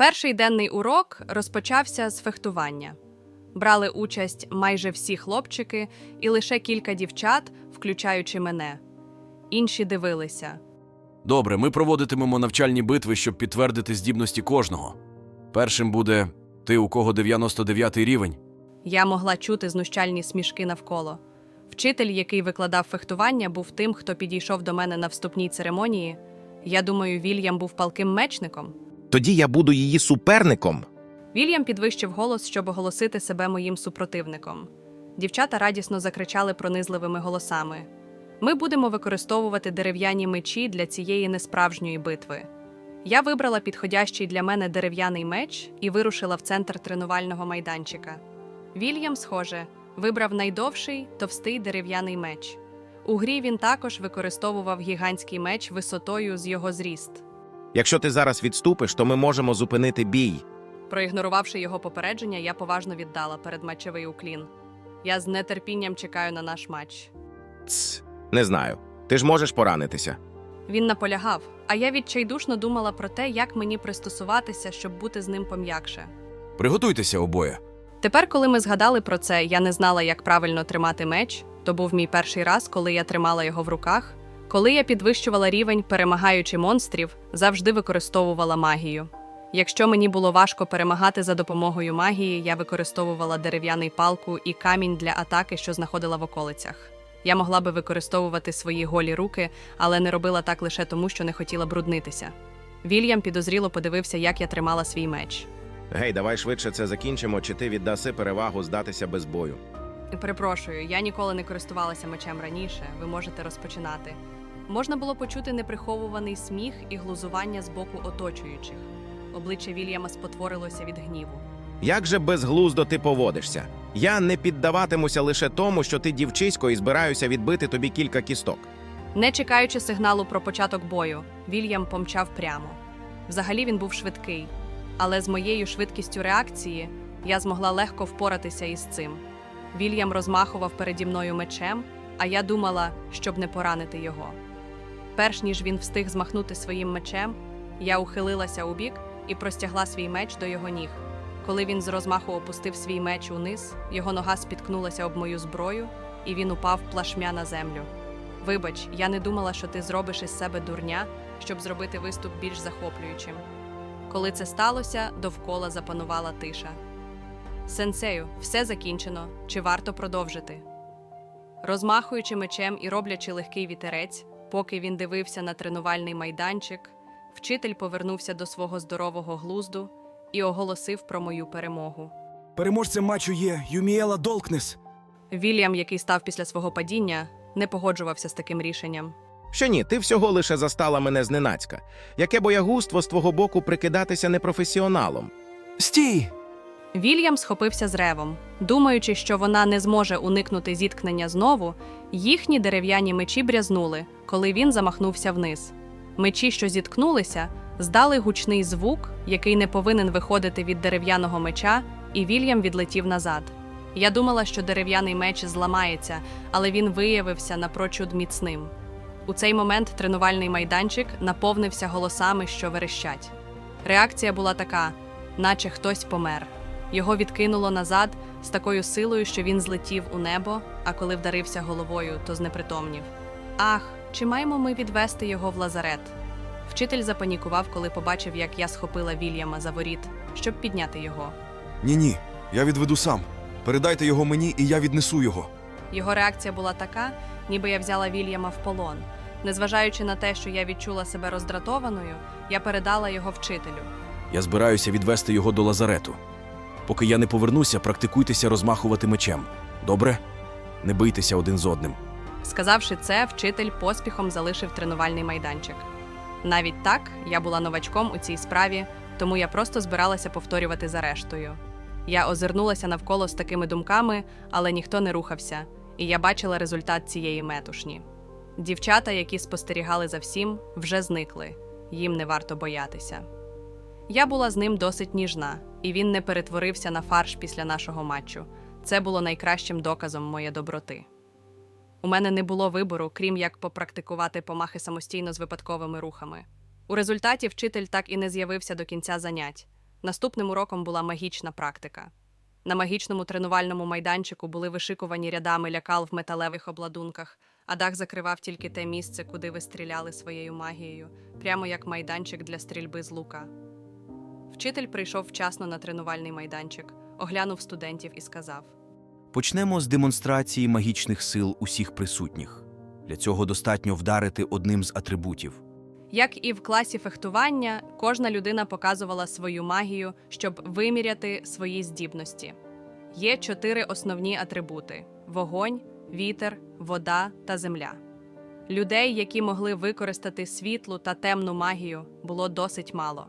Перший денний урок розпочався з фехтування. Брали участь майже всі хлопчики і лише кілька дівчат, включаючи мене. Інші дивилися. Добре, ми проводитимемо навчальні битви, щоб підтвердити здібності кожного. Першим буде ти, у кого 99 рівень. Я могла чути знущальні смішки навколо. Вчитель, який викладав фехтування, був тим, хто підійшов до мене на вступній церемонії. Я думаю, Вільям був палким мечником. Тоді я буду її суперником. Вільям підвищив голос, щоб оголосити себе моїм супротивником. Дівчата радісно закричали пронизливими голосами. Ми будемо використовувати дерев'яні мечі для цієї несправжньої битви. Я вибрала підходящий для мене дерев'яний меч і вирушила в центр тренувального майданчика. Вільям, схоже, вибрав найдовший товстий дерев'яний меч. У грі він також використовував гігантський меч висотою з його зріст. Якщо ти зараз відступиш, то ми можемо зупинити бій. Проігнорувавши його попередження, я поважно віддала передматчевий уклін. Я з нетерпінням чекаю на наш матч. Ц, не знаю. Ти ж можеш поранитися. Він наполягав, а я відчайдушно думала про те, як мені пристосуватися, щоб бути з ним пом'якше. Приготуйтеся обоє. Тепер, коли ми згадали про це, я не знала, як правильно тримати меч. То був мій перший раз, коли я тримала його в руках. Коли я підвищувала рівень, перемагаючи монстрів, завжди використовувала магію. Якщо мені було важко перемагати за допомогою магії, я використовувала дерев'яний палку і камінь для атаки, що знаходила в околицях. Я могла би використовувати свої голі руки, але не робила так лише тому, що не хотіла бруднитися. Вільям підозріло подивився, як я тримала свій меч. Гей, давай швидше це закінчимо, чи ти віддаси перевагу здатися без бою. Перепрошую, я ніколи не користувалася мечем раніше. Ви можете розпочинати. Можна було почути неприховуваний сміх і глузування з боку оточуючих. Обличчя Вільяма спотворилося від гніву. Як же безглуздо ти поводишся? Я не піддаватимуся лише тому, що ти дівчисько і збираюся відбити тобі кілька кісток. Не чекаючи сигналу про початок бою, Вільям помчав прямо. Взагалі він був швидкий, але з моєю швидкістю реакції я змогла легко впоратися із цим. Вільям розмахував переді мною мечем, а я думала, щоб не поранити його. Перш ніж він встиг змахнути своїм мечем, я ухилилася у бік і простягла свій меч до його ніг. Коли він з розмаху опустив свій меч униз, його нога спіткнулася об мою зброю, і він упав плашмя на землю. Вибач, я не думала, що ти зробиш із себе дурня, щоб зробити виступ більш захоплюючим. Коли це сталося, довкола запанувала тиша. Сенсею, все закінчено. Чи варто продовжити? Розмахуючи мечем і роблячи легкий вітерець, поки він дивився на тренувальний майданчик, вчитель повернувся до свого здорового глузду і оголосив про мою перемогу. Переможцем матчу є Юміела Долкнес. Вільям, який став після свого падіння, не погоджувався з таким рішенням. Що ні, ти всього лише застала мене зненацька. Яке боягузтво з твого боку прикидатися непрофесіоналом. Стій! Вільям схопився з ревом. Думаючи, що вона не зможе уникнути зіткнення знову, їхні дерев'яні мечі брязнули, коли він замахнувся вниз. Мечі, що зіткнулися, здали гучний звук, який не повинен виходити від дерев'яного меча, і Вільям відлетів назад. Я думала, що дерев'яний меч зламається, але він виявився напрочуд міцним. У цей момент тренувальний майданчик наповнився голосами, що верещать. Реакція була така, наче хтось помер. Його відкинуло назад з такою силою, що він злетів у небо, а коли вдарився головою, то знепритомнів. Ах, чи маємо ми відвести його в лазарет? Вчитель запанікував, коли побачив, як я схопила Вільяма за воріт, щоб підняти його. Ні, ні, я відведу сам. Передайте його мені, і я віднесу його. Його реакція була така, ніби я взяла Вільяма в полон. Незважаючи на те, що я відчула себе роздратованою, я передала його вчителю. Я збираюся відвести його до лазарету. Поки я не повернуся, практикуйтеся розмахувати мечем. Добре? Не бийтеся один з одним. Сказавши це, вчитель поспіхом залишив тренувальний майданчик. Навіть так, я була новачком у цій справі, тому я просто збиралася повторювати за рештою. Я озирнулася навколо з такими думками, але ніхто не рухався, і я бачила результат цієї метушні. Дівчата, які спостерігали за всім, вже зникли, їм не варто боятися. Я була з ним досить ніжна, і він не перетворився на фарш після нашого матчу. Це було найкращим доказом моєї доброти. У мене не було вибору, крім як попрактикувати помахи самостійно з випадковими рухами. У результаті вчитель так і не з'явився до кінця занять. Наступним уроком була магічна практика. На магічному тренувальному майданчику були вишикувані рядами лякал в металевих обладунках, а дах закривав тільки те місце, куди ви стріляли своєю магією, прямо як майданчик для стрільби з лука. Вчитель прийшов вчасно на тренувальний майданчик, оглянув студентів і сказав: Почнемо з демонстрації магічних сил усіх присутніх. Для цього достатньо вдарити одним з атрибутів. Як і в класі фехтування, кожна людина показувала свою магію, щоб виміряти свої здібності. Є чотири основні атрибути: вогонь, вітер, вода та земля. Людей, які могли використати світлу та темну магію, було досить мало.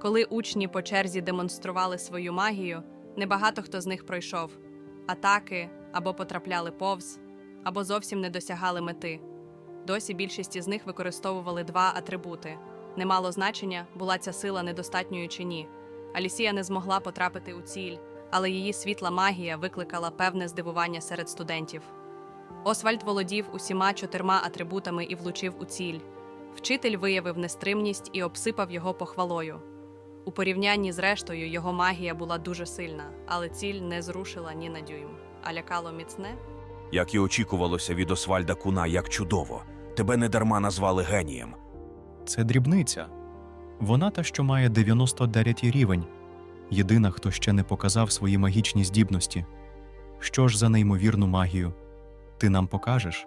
Коли учні по черзі демонстрували свою магію, небагато хто з них пройшов атаки або потрапляли повз, або зовсім не досягали мети. Досі більшість із них використовували два атрибути. Не мало значення, була ця сила недостатньою чи ні. Алісія не змогла потрапити у ціль, але її світла магія викликала певне здивування серед студентів. Освальд володів усіма чотирма атрибутами і влучив у ціль. Вчитель виявив нестримність і обсипав його похвалою. У порівнянні з рештою його магія була дуже сильна, але ціль не зрушила ні на дюйм. А лякало міцне. Як і очікувалося від Освальда Куна, як чудово. Тебе недарма назвали генієм. Це дрібниця. Вона та, що має 99 рівень. Єдина, хто ще не показав свої магічні здібності. Що ж за неймовірну магію? Ти нам покажеш?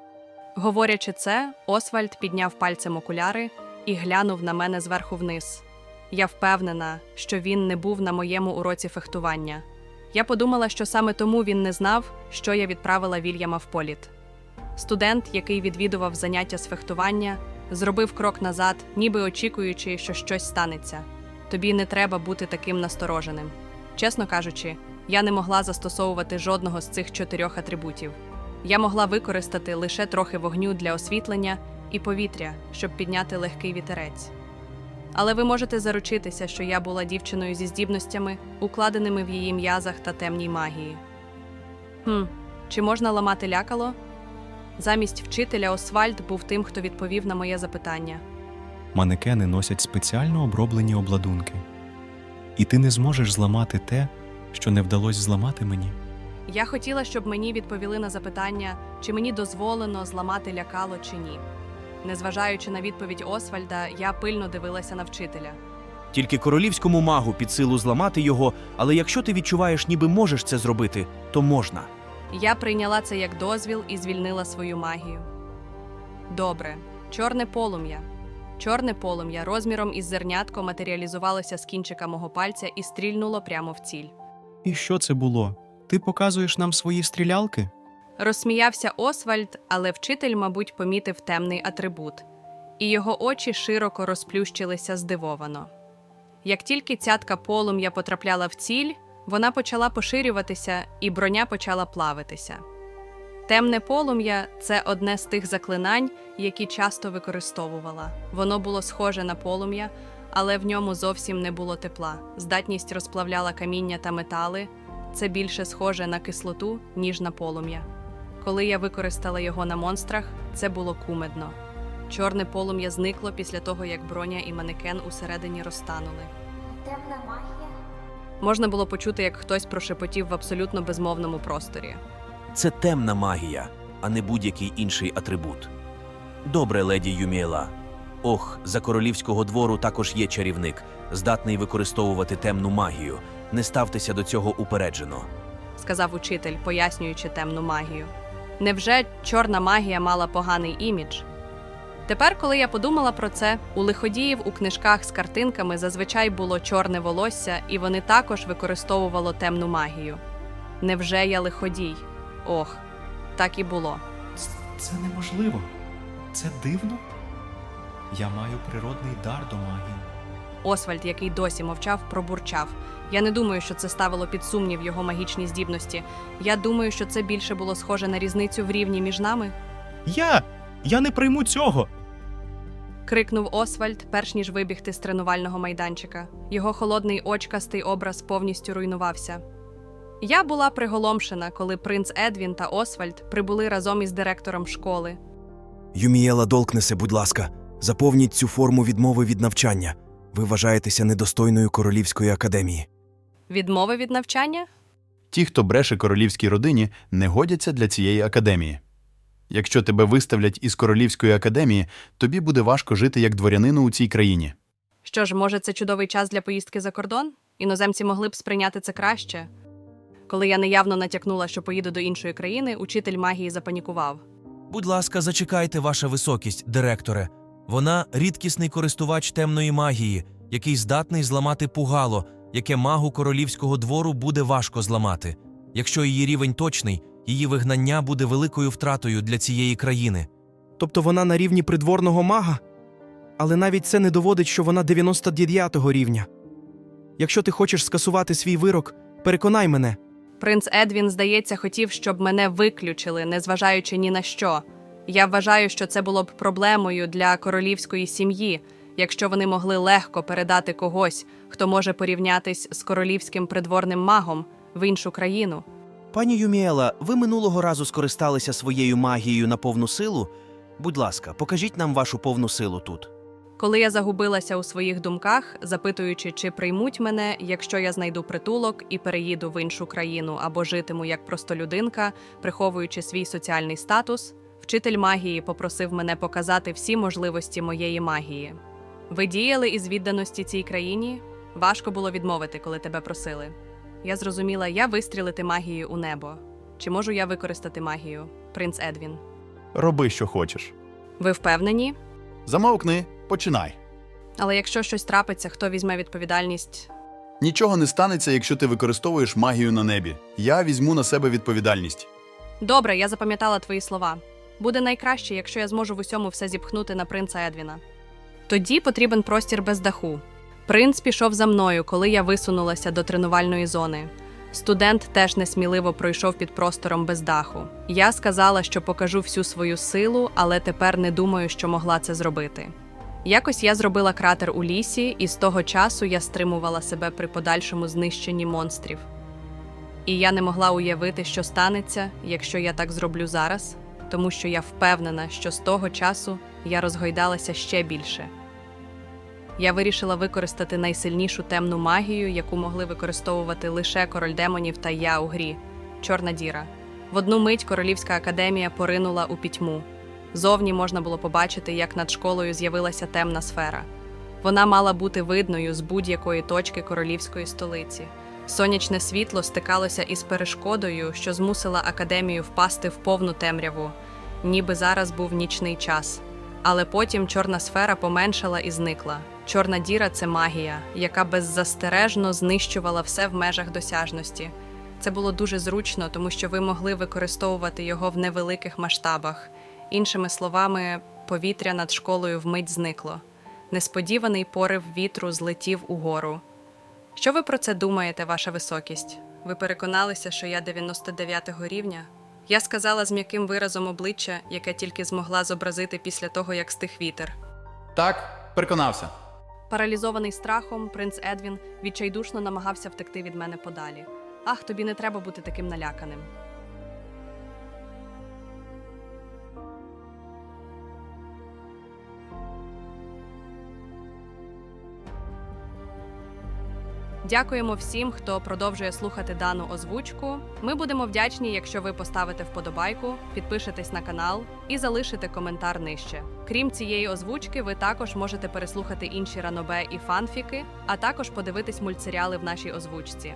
Говорячи це, Освальд підняв пальцем окуляри і глянув на мене зверху вниз. Я впевнена, що він не був на моєму уроці фехтування. Я подумала, що саме тому він не знав, що я відправила Вільяма в політ. Студент, який відвідував заняття з фехтування, зробив крок назад, ніби очікуючи, що щось станеться. Тобі не треба бути таким настороженим. Чесно кажучи, я не могла застосовувати жодного з цих чотирьох атрибутів. Я могла використати лише трохи вогню для освітлення і повітря, щоб підняти легкий вітерець. Але ви можете заручитися, що я була дівчиною зі здібностями, укладеними в її м'язах та темній магії. Хм, чи можна ламати лякало? Замість вчителя Освальд був тим, хто відповів на моє запитання. Манекени носять спеціально оброблені обладунки. І ти не зможеш зламати те, що не вдалося зламати мені. Я хотіла, щоб мені відповіли на запитання, чи мені дозволено зламати лякало чи ні. Незважаючи на відповідь Освальда, я пильно дивилася на вчителя. Тільки королівському магу під силу зламати його, але якщо ти відчуваєш, ніби можеш це зробити, то можна. Я прийняла це як дозвіл і звільнила свою магію. Добре, чорне полум'я. Чорне полум'я розміром із зернятко матеріалізувалося з кінчика мого пальця і стрільнуло прямо в ціль. І що це було? Ти показуєш нам свої стрілялки? Розсміявся Освальд, але вчитель, мабуть, помітив темний атрибут, і його очі широко розплющилися здивовано. Як тільки цятка полум'я потрапляла в ціль, вона почала поширюватися, і броня почала плавитися. Темне полум'я це одне з тих заклинань, які часто використовувала. Воно було схоже на полум'я, але в ньому зовсім не було тепла. Здатність розплавляла каміння та метали. Це більше схоже на кислоту, ніж на полум'я. Коли я використала його на монстрах, це було кумедно. Чорне полум'я зникло після того, як броня і манекен усередині розтанули. Темна магія? Можна було почути, як хтось прошепотів в абсолютно безмовному просторі. Це темна магія, а не будь-який інший атрибут. Добре, леді Юміела. Ох, за королівського двору також є чарівник, здатний використовувати темну магію. Не ставтеся до цього упереджено. сказав учитель, пояснюючи темну магію. Невже чорна магія мала поганий імідж? Тепер, коли я подумала про це, у лиходіїв у книжках з картинками зазвичай було чорне волосся, і вони також використовувало темну магію. Невже я лиходій? Ох, так і було. Це неможливо. Це дивно. Я маю природний дар до магії. Освальд, який досі мовчав, пробурчав. Я не думаю, що це ставило під сумнів його магічні здібності. Я думаю, що це більше було схоже на різницю в рівні між нами. Я! Я не прийму цього! крикнув Освальд, перш ніж вибігти з тренувального майданчика. Його холодний очкастий образ повністю руйнувався. Я була приголомшена, коли принц Едвін та Освальд прибули разом із директором школи. Юмієла Долкнесе, будь ласка, заповніть цю форму відмови від навчання. Ви вважаєтеся недостойною королівської академії. Відмови від навчання? Ті, хто бреше королівській родині, не годяться для цієї академії. Якщо тебе виставлять із королівської академії, тобі буде важко жити як дворянину у цій країні. Що ж, може, це чудовий час для поїздки за кордон? Іноземці могли б сприйняти це краще. Коли я неявно натякнула, що поїду до іншої країни, учитель магії запанікував. Будь ласка, зачекайте, ваша високість, директоре. Вона рідкісний користувач темної магії, який здатний зламати пугало, яке магу королівського двору буде важко зламати. Якщо її рівень точний, її вигнання буде великою втратою для цієї країни. Тобто вона на рівні придворного мага? Але навіть це не доводить, що вона 99-го рівня. Якщо ти хочеш скасувати свій вирок, переконай мене. Принц Едвін, здається, хотів, щоб мене виключили, незважаючи ні на що. Я вважаю, що це було б проблемою для королівської сім'ї, якщо вони могли легко передати когось, хто може порівнятись з королівським придворним магом в іншу країну. Пані Юміела, ви минулого разу скористалися своєю магією на повну силу? Будь ласка, покажіть нам вашу повну силу тут. Коли я загубилася у своїх думках, запитуючи, чи приймуть мене, якщо я знайду притулок і переїду в іншу країну або житиму як простолюдинка, приховуючи свій соціальний статус, вчитель магії попросив мене показати всі можливості моєї магії. Ви діяли із відданості цій країні? Важко було відмовити, коли тебе просили. Я зрозуміла, я вистрілити магією у небо. Чи можу я використати магію, принц Едвін? Роби, що хочеш. Ви впевнені? Замовкни, починай. Але якщо щось трапиться, хто візьме відповідальність? Нічого не станеться, якщо ти використовуєш магію на небі. Я візьму на себе відповідальність. Добре, я запам'ятала твої слова. Буде найкраще, якщо я зможу в усьому все зіпхнути на принца Едвіна. Тоді потрібен простір без даху. Принц пішов за мною, коли я висунулася до тренувальної зони. Студент теж несміливо пройшов під простором без даху. Я сказала, що покажу всю свою силу, але тепер не думаю, що могла це зробити. Якось я зробила кратер у лісі, і з того часу я стримувала себе при подальшому знищенні монстрів. І я не могла уявити, що станеться, якщо я так зроблю зараз, тому що я впевнена, що з того часу я розгойдалася ще більше. Я вирішила використати найсильнішу темну магію, яку могли використовувати лише король демонів та я у грі Чорна діра. В одну мить Королівська академія поринула у пітьму. Зовні можна було побачити, як над школою з'явилася темна сфера. Вона мала бути видною з будь-якої точки королівської столиці. Сонячне світло стикалося із перешкодою, що змусила академію впасти в повну темряву, ніби зараз був нічний час. Але потім чорна сфера поменшала і зникла. Чорна діра це магія, яка беззастережно знищувала все в межах досяжності. Це було дуже зручно, тому що ви могли використовувати його в невеликих масштабах. Іншими словами, повітря над школою вмить зникло. Несподіваний порив вітру злетів угору. Що ви про це думаєте, ваша високість? Ви переконалися, що я 99-го рівня? Я сказала з м'яким виразом обличчя, яке тільки змогла зобразити після того, як стих вітер. Так, переконався. Паралізований страхом, принц Едвін відчайдушно намагався втекти від мене подалі. Ах, тобі не треба бути таким наляканим. Дякуємо всім, хто продовжує слухати дану озвучку. Ми будемо вдячні, якщо ви поставите вподобайку, підпишетесь на канал і залишите коментар нижче. Крім цієї озвучки, ви також можете переслухати інші ранобе і фанфіки, а також подивитись мультсеріали в нашій озвучці.